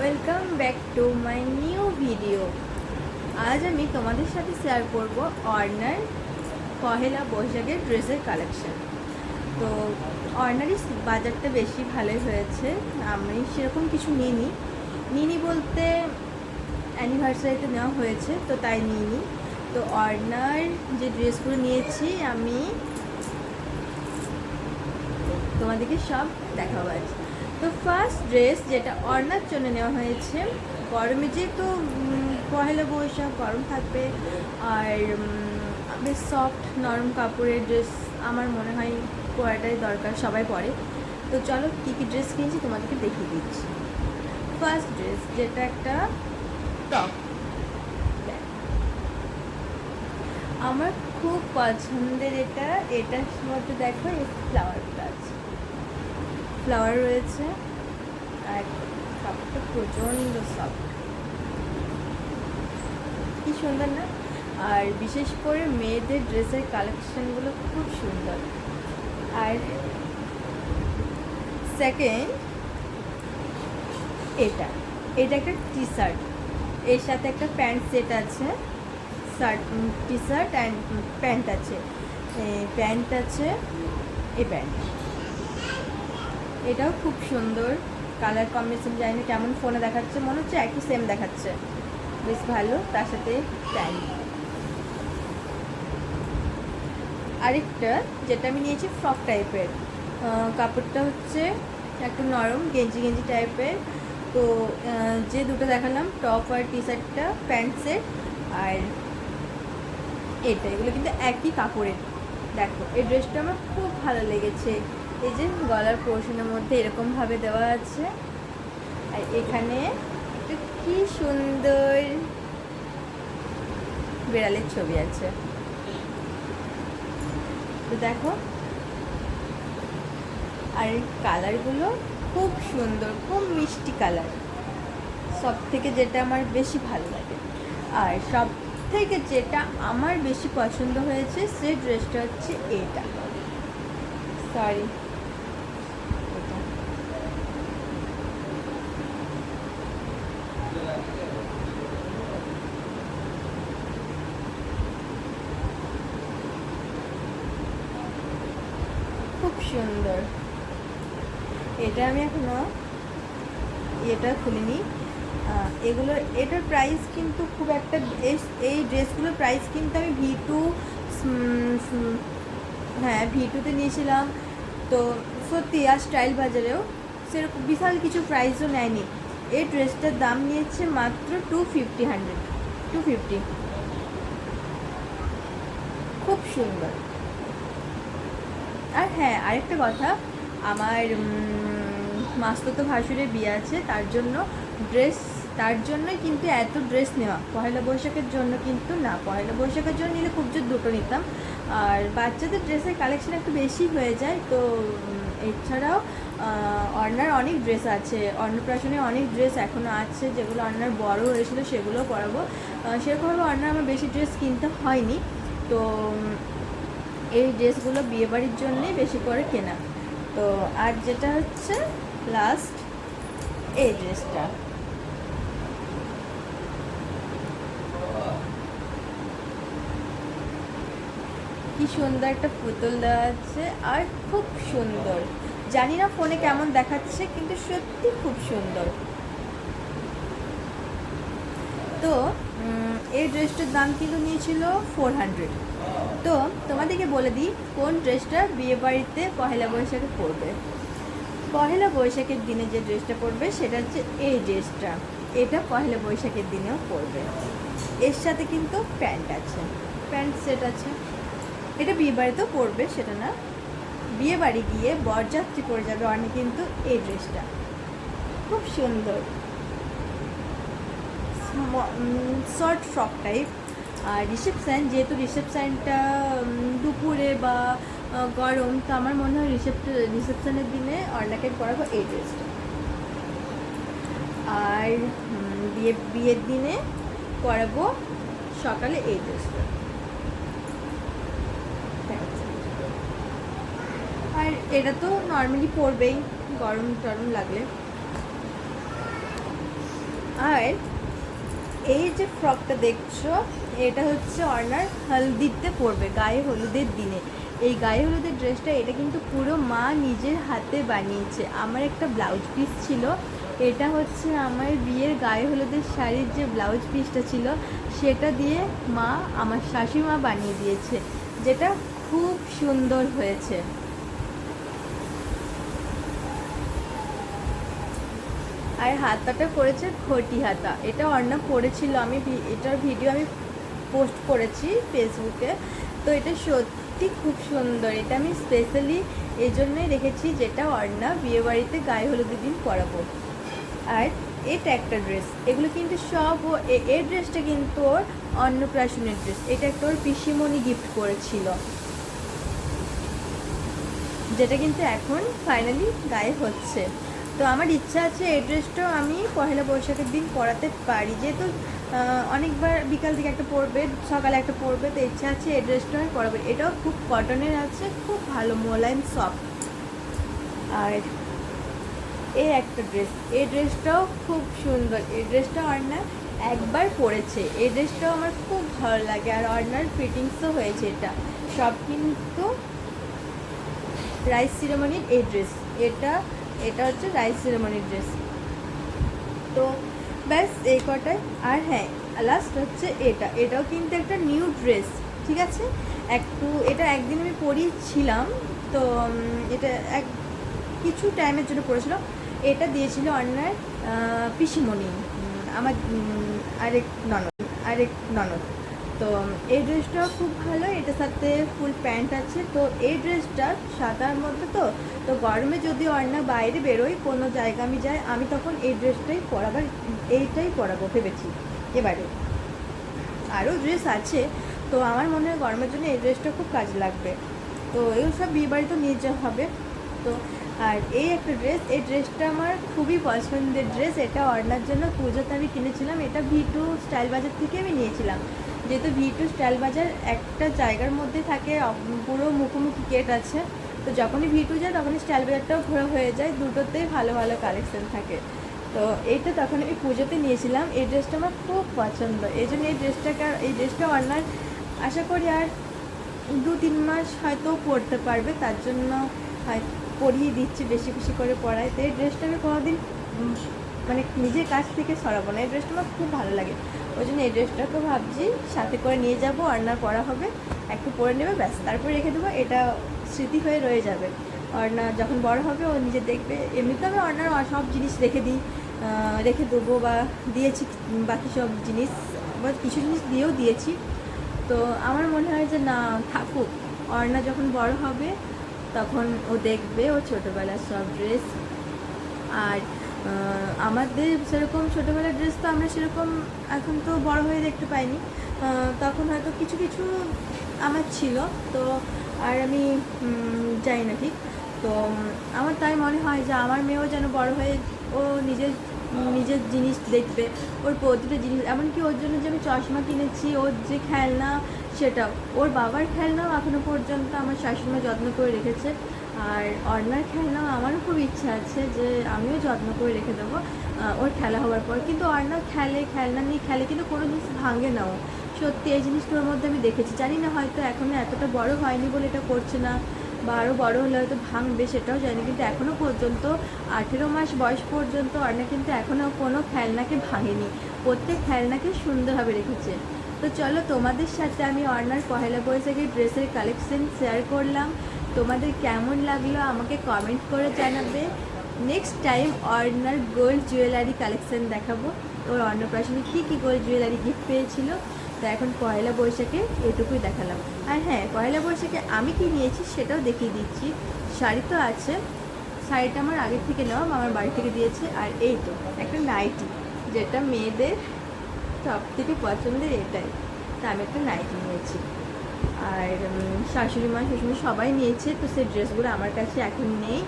Welcome back to my new video আজ আমি তোমাদের সাথে শেয়ার করব অর্নার পহেলা বৈশাখের ড্রেসের কালেকশন তো অর্নারই বাজারটা বেশি ভালোই হয়েছে। আমি সেরকম কিছু নিইনি। নিইনি বলতে অ্যানিভার্সারিতে নেওয়া হয়েছে, তো তাই নিইনি। তো অর্নার যে ড্রেসগুলো নিয়েছি আমি তোমাদেরকে সব দেখাবো আজ। তো ফার্স্ট ড্রেস যেটা অর্নার জন্য নেওয়া হয়েছে গরমে যেহেতু পহেলা বৈশাখ গরম থাকবে আর বেশ সফট নরম কাপড়ের ড্রেস আমার মনে হয় পরাটাই দরকার সবাই পরে। তো চলো কী কী ড্রেস কিনছি তোমাদেরকে দেখিয়ে দিচ্ছি। ফার্স্ট ড্রেস যেটা একটা টপ আমার খুব পছন্দের এটা এটার মধ্যে দেখো আছে ফ্লাওয়ার রয়েছে আর কাপড়টা প্রচণ্ড সফট কি সুন্দর না? আর বিশেষ করে মেয়েদের ড্রেসের কালেকশনগুলো খুব সুন্দর। আর সেকেন্ড এটা। এটা একটা টি শার্ট এর সাথে একটা প্যান্ট সেট আছে। শার্ট টি শার্ট অ্যান্ড প্যান্ট আছে। প্যান্ট আছে এই প্যান্ট এটাও খুব সুন্দর। কালার কম্বিনেশন জানি না কেমন ফোনে দেখাচ্ছে, মনে হচ্ছে একই সেম দেখাচ্ছে। বেশ ভালো, তার সাথে প্যান্ট আরেকটা, যেটা আমি নিয়েছি ফ্রক টাইপের কাপড়টা হচ্ছে একটু নরম, গেঞ্জি গেঞ্জি টাইপের তো যে দুটো দেখালাম টপ আর টি শার্টটা প্যান্ট সেট আর এটা। এগুলো কিন্তু একই কাপড়ের। দেখো, এই ড্রেসটা আমার খুব ভালো লেগেছে। এই যে গলার পোর্শনের মধ্যে এরকমভাবে দেওয়া আছে। আর এখানে কি সুন্দর বিড়ালের ছবি আছে। তো দেখো। আর কালারগুলো খুব সুন্দর, খুব মিষ্টি কালার। সব থেকে যেটা আমার বেশি ভালো লাগে। আর সব থেকে যেটা আমার বেশি পছন্দ হয়েছে, সেই ড্রেসটা হচ্ছে এটা। সরি খুব সুন্দর। এটা আমি এখনও এটা খুলিনি। আহ, এগুলোর এটার প্রাইস কিন্তু খুব একটা এই- ড্রেসগুলোর প্রাইস কিন্তু আমি ভি টু হ্যাঁ ভি টুতে নিয়েছিলাম। তো সত্যি আর স্টাইল বাজারেও সেরকম বিশাল কিছু প্রাইসও নেয়নি। এই ড্রেসটার দাম নিয়েছে মাত্র two fifty hundred two fifty খুব সুন্দর। হ্যাঁ আরেকটা কথা। আমার মাস্ততো ভাসুরের বিয়ে আছে, তার জন্য ড্রেস তার জন্যই কিন্তু এত ড্রেস নেওয়া। পয়লা বৈশাখের জন্য কিন্তু না পয়লা বৈশাখের জন্য নিলে খুব জোর দুটো নিতাম। আর বাচ্চাদের ড্রেসের কালেকশন একটু বেশি হয়ে যায়, তো এছাড়াও অর্ণার অনেক ড্রেস আছে, অন্নপ্রাশনে অনেক ড্রেস এখনও আছে, যেগুলো অর্ণার বড় হয়েছিল সেগুলো পরাবো। সেরকমভাবে অর্ণার আমার বেশি ড্রেস কিনতে হয়নি। তো এই ড্রেসগুলো বিয়েবাড়ির জন্যেই বেশি করে কেনা। তো আর যেটা হচ্ছে লাস্ট এই ড্রেসটা। কি সুন্দর একটা পুতুল দেওয়া আছে আর খুব সুন্দর। জানি না ফোনে কেমন দেখাচ্ছে, কিন্তু সত্যি খুব সুন্দর। তো এই ড্রেসটার দাম কিন্তু নিয়েছিল ফোর হান্ড্রেড তো তোমাদেরকে বলে দিই কোন ড্রেসটা বিয়ে বাড়িতে পহেলা বৈশাখে পরবে। পহেলা বৈশাখের দিনে যে ড্রেসটা পরবে সেটা হচ্ছে এই ড্রেসটা। এটা পহেলা বৈশাখের দিনেও পরবে। এর সাথে কিন্তু প্যান্ট আছে। প্যান্ট সেট আছে। এটা বিয়ে বাড়িতেও পরবে, সেটা না। বিয়ে বাড়ি গিয়ে বরযাত্রী পরে যাবে অনেক কিন্তু এই ড্রেসটা। খুব সুন্দর। Short frock type. আর রিসেপশান যেহেতু রিসেপশানটা দুপুরে বা গরম, তো আমার মনে হয় রিসেপ রিসেপশানের দিনে অর্ণাকে পরাবো এই ড্রেসটা আর বিয়ে, বিয়ের দিনে পরাবো সকালে এই ড্রেসটা আর এটা তো নর্মালি পরবেই গরম টরম লাগলে। আর এই যে ফ্রকটা দেখছ, এটা হচ্ছে অর্ণার হলদিতে পরবে, গায়ে হলুদের দিনে। এই গায়ে হলুদের ড্রেসটা এটা কিন্তু পুরো মা নিজের হাতে বানিয়েছে। আমার একটা ব্লাউজ পিস ছিল, এটা হচ্ছে আমার বিয়ের গায়ে হলুদের শাড়ির যে ব্লাউজ পিসটা ছিল, সেটা দিয়ে মা, আমার শাশুড়ি মা বানিয়ে দিয়েছে, যেটা খুব সুন্দর হয়েছে। আর হাতাটা করেছে ঘটি হাতা। এটা অর্ণা পরেছিল আমি এটার ভিডিও আমি পোস্ট করেছি ফেসবুকে তো এটা সত্যি খুব সুন্দর, এটা আমি স্পেশালি এই জন্যই রেখেছি যেটা অর্ণা বিয়েবাড়িতে গায়ে হলুদের দিন পরাবো। আর এটা একটা ড্রেস এগুলো কিন্তু সব ও, এ- ড্রেসটা কিন্তু ওর অন্নপ্রাশনের ড্রেস এটা একটা ওর পিসিমণি গিফট করেছিল। যেটা কিন্তু এখন ফাইনালি গায়ে হচ্ছে। তো আমার ইচ্ছা আছে এই ড্রেসটাও আমি পহেলা বৈশাখের দিন পরাতে পারি। যেহেতু অনেকবার বিকাল দিকে একটা পরবে, সকালে একটা পরবে, তো ইচ্ছা আছে এই ড্রেসটা আমি পরাবো। এটাও খুব কটনের আছে, খুব ভালো মোলায়েম সফট আর এই একটা ড্রেস এই ড্রেসটাও খুব সুন্দর। এই ড্রেসটা অর্ণা একবার পরেছে। এই ড্রেসটাও আমার খুব ভালো লাগে। আর অর্ণার ফিটিংসও হয়েছে এটা। সব কিন্তু রাইস সিরেমনির এই ড্রেস এটা এটা হচ্ছে রাইস সিরেমনির ড্রেস তো ব্যাস, এই কটাই। আর হ্যাঁ লাস্ট হচ্ছে এটা। এটাও কিন্তু একটা নিউ ড্রেস ঠিক আছে? একটু, এটা একদিন আমি পরিয়েছিলাম, তো এটা এক, কিছু টাইমের জন্য পড়েছিল। এটা দিয়েছিল অন্যায় পিসিমণি আমার আরেক ননদ আরেক ননদ। তো এই ড্রেসটাও খুব ভালো, এটার সাথে ফুল প্যান্ট আছে। তো এই ড্রেসটা সাদার মধ্যে তো তো গরমে যদি অন্যা বাইরে বেরোই, কোনো জায়গা আমি যাই, আমি তখন এই ড্রেসটাই পরাবার, এইটাই পরাবো ভেবেছি এবারে। আরও ড্রেস আছে, তো আমার মনে হয় গরমের জন্য এই ড্রেসটা খুব কাজে লাগবে। তো এগুলো সব বিয়ে বাড়িতে নিয়ে যাওয়া হবে। তো আর এই একটা ড্রেস এই ড্রেসটা আমার খুবই পছন্দের ড্রেস এটা অর্ডার জন্য পুজোতে আমি কিনেছিলাম, এটা ভি টু স্টাইল বাজার থেকে আমি নিয়েছিলাম। যেহেতু ভি টু স্টাইল বাজার একটা জায়গার মধ্যে থাকে পুরো মুখোমুখি গেট আছে। তো যখনই ভি টু যায়, তখনই স্টাইল বাজারটাও ঘোরা হয়ে যায়। দুটোতেই ভালো ভালো কালেকশন থাকে। তো এইটা তখন আমি পুজোতে নিয়েছিলাম। এই ড্রেসটা আমার খুব পছন্দ। এই জন্য এই ড্রেসটাকে এই ড্রেসটা অন্যার আশা করি আর দু, তিন মাস হয়তো পরতে পারবে। তার জন্য হয় পরিয়ে দিচ্ছি বেশি বেশি করে পড়ায় তো এই ড্রেসটা আমি কোনোদিন মানে নিজের কাছ থেকে সরাবো না। এই ড্রেসটা আমার খুব ভালো লাগে। ওই জন্য এই ড্রেসটাকে ভাবছি সাথে করে নিয়ে যাব অর্ণার পরা হবে, একটু পরে নেবে, ব্যাস, তারপরে রেখে দেবো, এটা স্মৃতি হয়ে রয়ে যাবে। অর্ণা যখন বড় হবে, ও নিজে দেখবে, এমনিতে আমি অর্ণার সব জিনিস রেখে দিই রেখে দেবো বা দিয়েছি, বাকি সব জিনিস, বা কিছু জিনিস দিয়েও দিয়েছি। তো আমার মনে হয় যে না, থাকুক। অর্ণা যখন বড় হবে, তখন ও দেখবে ও ছোটোবেলার সব ড্রেস। আর আমাদের সেরকম ছোটোবেলার ড্রেস তো আমরা সেরকম এখন তো বড় হয়ে দেখতে পাইনি। তখন হয়তো কিছু কিছু আমার ছিল, তো আর আমি জানি না ঠিক। তো আমার তাই মনে হয় যে আমার মেয়েও যেন বড় হয়ে ও নিজের নিজের জিনিস দেখবে, ওর প্রতিটা জিনিস। এমনকি ওর জন্য যে আমি চশমা কিনেছি, ওর যে খেলনা সেটাও। ওর বাবার খেলনাও এখনও পর্যন্ত আমার শাশুড়িমা যত্ন করে রেখেছে। আর অর্ণার খেলনা আমারও খুব ইচ্ছা আছে যে আমিও যত্ন করে রেখে দেবো। ওর খেলা হওয়ার পর। কিন্তু অর্ণা খেলে, খেলনা নিয়ে খেলে কিন্তু কোনো জিনিস ভাঙে না ও। সত্যি এই জিনিসটার মধ্যে আমি দেখেছি। জানি না হয়তো এখনও এতটা বড় হয়নি বলে এটা করছে না বা আরও বড় হলে হয়তো ভাঙবে, সেটাও জানি কিন্তু এখনও পর্যন্ত, আঠেরো মাস বয়স পর্যন্ত অর্ণা কিন্তু এখনও কোনো খেলনাকে ভাঙেনি। প্রত্যেক খেলনাকে সুন্দরভাবে রেখেছে। তো চলো তোমাদের সাথে আমি অর্ণার পহেলা বৈশাখের ড্রেসের কালেকশন শেয়ার করলাম। তোমাদের কেমন লাগল আমাকে কমেন্ট করে জানাবে। নেক্সট টাইম অর্ণার গোল্ড জুয়েলারি কালেকশান দেখাবো। ওর অন্নপ্রাশনে কী কী গোল্ড জুয়েলারি গিফট পেয়েছিল? তো এখন পয়লা বৈশাখে এটুকুই দেখালাম। আর হ্যাঁ পয়লা বৈশাখে আমি কি নিয়েছি সেটাও দেখিয়ে দিচ্ছি। শাড়ি তো আছে। শাড়িটা আমার আগের থেকে নেওয়া আমার বাড়ি থেকে দিয়েছে। আর এই তো, একটা নাইটি যেটা মেয়েদের সব থেকে পছন্দের এটাই। তা আমি একটা নাইটি নিয়েছি। আর শাশুড়ি মা শ্বশুর সবাই নিয়েছে, তো সেই ড্রেসগুলো আমার কাছে এখন নেই।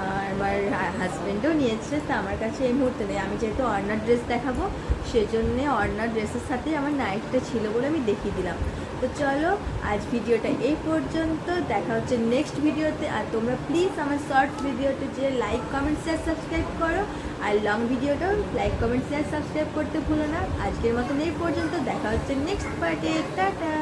আর আমার হাজব্যান্ডও নিয়েছে, তা আমার কাছে এই মুহূর্তে নেই। আমি যেহেতু অর্নার ড্রেস দেখাবো, সেজন্যে অর্নার ড্রেসের সাথে আমার নাইটটা ছিল বলে আমি দেখিয়ে দিলাম। তো চলো, আজ ভিডিওটা এই পর্যন্ত। দেখা হচ্ছে নেক্সট ভিডিওতে। আর তোমরা প্লিজ আমার শর্ট ভিডিওতে যে লাইক কমেন্ট শেয়ার সাবস্ক্রাইব করো। আর লং ভিডিওটাও লাইক কমেন্ট শেয়ার সাবস্ক্রাইব করতে ভুলো না। আজকের মতন এই পর্যন্ত। দেখা হচ্ছে নেক্সট পার্টে টাটা!